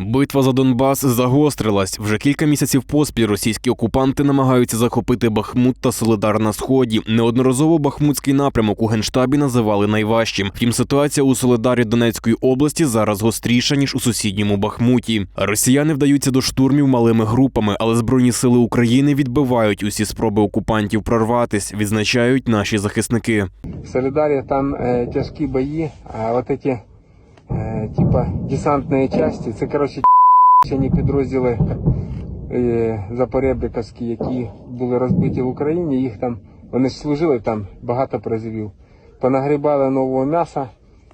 Битва за Донбас загострилась. Вже кілька місяців поспіль російські окупанти намагаються захопити Бахмут та Солидар на сході. Неодноразово Бахмутський напрямок у генштабі називали найважчим. Втім, ситуація у Солидарі Донецької області зараз гостріша ніж у сусідньому Бахмуті. Росіяни вдаються до штурмів малими групами, але збройні сили України відбивають усі спроби окупантів прорватись, відзначають наші захисники. В Солидаре там э, тяжкие бои, а вот эти э, типа десантної часті. це коротше ні підрозділи е, запоребриковські, які були розбиті в Україні, їх там, вони ж служили там багато призивів. Понагрібали нового м'яса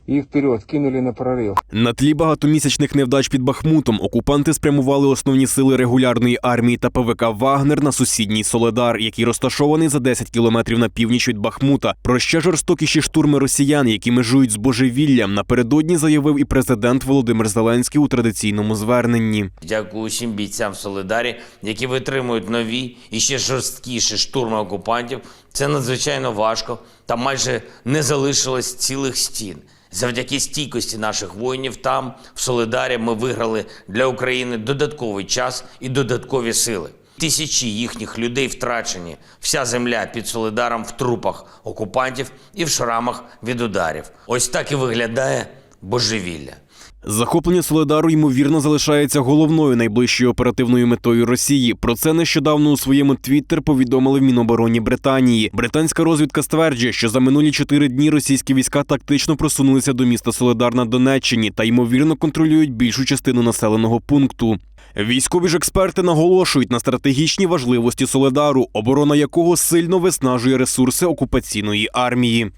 і вперед кинули на прорив. На тлі багатомісячних невдач під Бахмутом окупанти спрямували основні сили регулярної армії та ПВК Вагнер на сусідній Соледар, який розташований за 10 кілометрів на північ від Бахмута. Про ще жорстокіші штурми росіян, які межують з божевіллям, напередодні заявив і президент Володимир Зеленський у традиційному зверненні. Дякую усім бійцям в Солидарі, які витримують нові і ще жорсткіші штурми окупантів. Це надзвичайно важко. Там майже не залишилось цілих стін. Завдяки стійкості наших воїнів там, в Солидарі, ми виграли для України додатковий час і додаткові сили. Тисячі їхніх людей втрачені. Вся земля під Солидаром в трупах окупантів і в шрамах від ударів. Ось так і виглядає божевілля. Захоплення Соледару ймовірно залишається головною найближчою оперативною метою Росії. Про це нещодавно у своєму твіттер повідомили в Мінобороні Британії. Британська розвідка стверджує, що за минулі чотири дні російські війська тактично просунулися до міста Соледар на Донеччині та ймовірно контролюють більшу частину населеного пункту. Військові ж експерти наголошують на стратегічній важливості Соледару, оборона якого сильно виснажує ресурси окупаційної армії.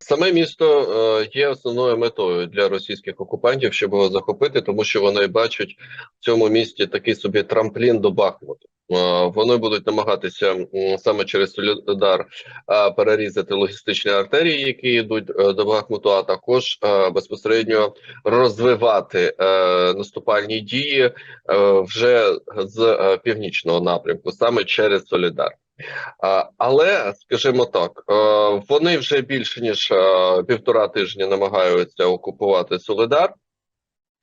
Саме місто е, є основною метою для російських окупантів, щоб його захопити, тому що вони бачать в цьому місті такий собі трамплін до Бахмуту. Е, Вони будуть намагатися саме через Солідар е, перерізати логістичні артерії, які йдуть до Бахмуту, а також безпосередньо розвивати наступальні дії вже з північного напрямку, саме через Солідар. Але, скажімо так, е, вони вже більше ніж е, півтора тижні намагаються окупувати Солидар.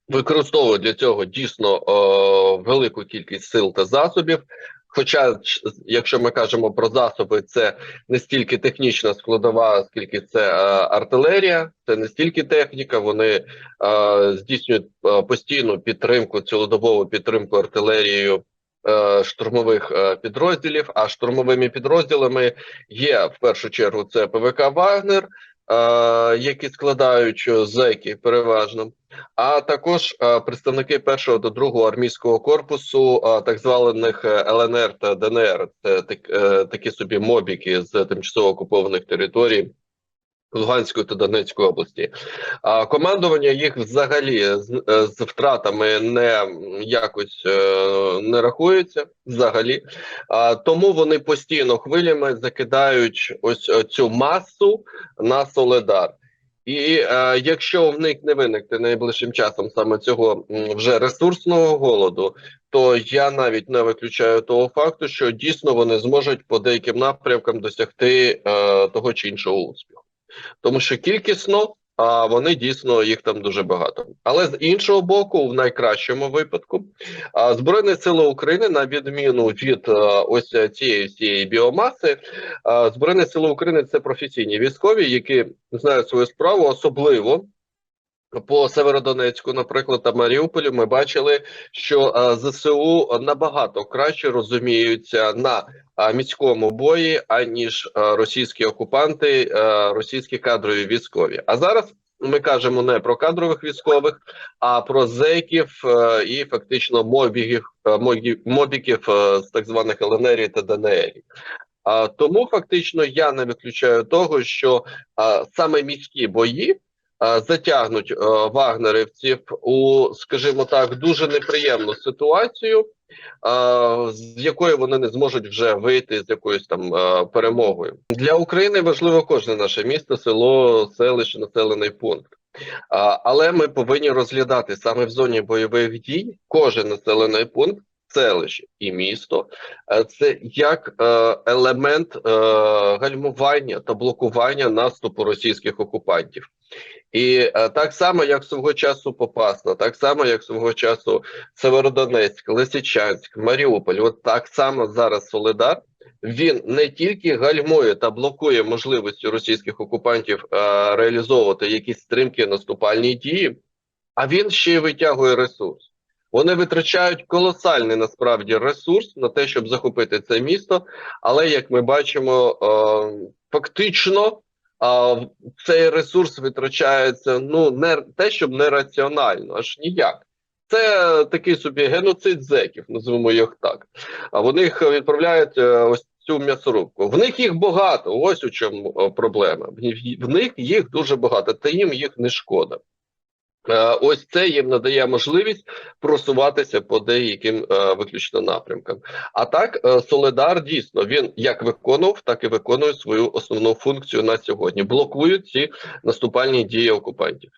Використовують для цього дійсно е, велику кількість сил та засобів. Хоча, якщо ми кажемо про засоби, це не стільки технічна складова, скільки це артилерія, це не стільки техніка. Вони здійснюють постійну підтримку, цілодобову підтримку артилерією штурмових е, підрозділів. А штурмовими підрозділами є в першу чергу це ПВК Вагнер, е, які складають е, зеки переважно. А також е, представники першого та другого армійського корпусу, е, так званих е, ЛНР та ДНР, це так, е, такі собі мобіки з тимчасово окупованих територій Луганської та Донецької області. А командування їх взагалі з, е, з втратами не якось е, не рахується взагалі. А, тому вони постійно хвилями закидають ось е, цю масу на Соледар. І е, якщо в них не виникне найближчим часом саме цього вже ресурсного голоду, то я навіть не виключаю того факту, що дійсно вони зможуть по деяким напрямкам досягти е, того чи іншого успіху. Тому що кількісно а вони дійсно їх там дуже багато. Але з іншого боку, в найкращому випадку, Збройні сили України, на відміну від е, ось цієї всієї біомаси, Збройні сили України це професійні військові, які знають свою справу, особливо. По Северодонецьку, наприклад, та Маріуполі, ми бачили, що е, ЗСУ набагато краще розуміються на е, міському бої, аніж е, російські окупанти, російські кадрові військові. А зараз ми кажемо не про кадрових військових, а про зеків і фактично мобігів, мобіків з так званих ЛНР та ДНР. А тому фактично я не виключаю того, що саме міські бої затягнуть вагнерівців у, скажімо так, дуже неприємну ситуацію, з якої вони не зможуть вже вийти з якоюсь там перемогою. Для України важливо кожне наше місто, село, селище, населений пункт. Але ми повинні розглядати саме в зоні бойових дій кожен населений пункт селище і місто, е, це як е, елемент е, гальмування та блокування наступу російських окупантів. І так само, як свого часу Попасна, так само, як свого часу Северодонецьк, Лисичанськ, Маріуполь, от так само зараз Соледар. Він не тільки гальмує та блокує можливості російських окупантів реалізовувати якісь стримки наступальні дії, а він ще й витягує ресурс. Вони витрачають колосальний насправді ресурс на те, щоб захопити це місто. Але як ми бачимо, е, фактично цей ресурс витрачається ну не те, щоб нераціонально, аж ніяк. Це такий собі геноцид зеків, називаємо їх так. А вони їх відправляють е, ось цю м'ясорубку. В них їх багато. Ось у чому е, проблема. В них їх дуже багато, та їм їх не шкода. Е, Ось це їм надає можливість просуватися по деяким е, виключно напрямкам. А так, е, Соледар дійсно він як виконував, так і виконує свою основну функцію на сьогодні. Блокують ці наступальні дії окупантів.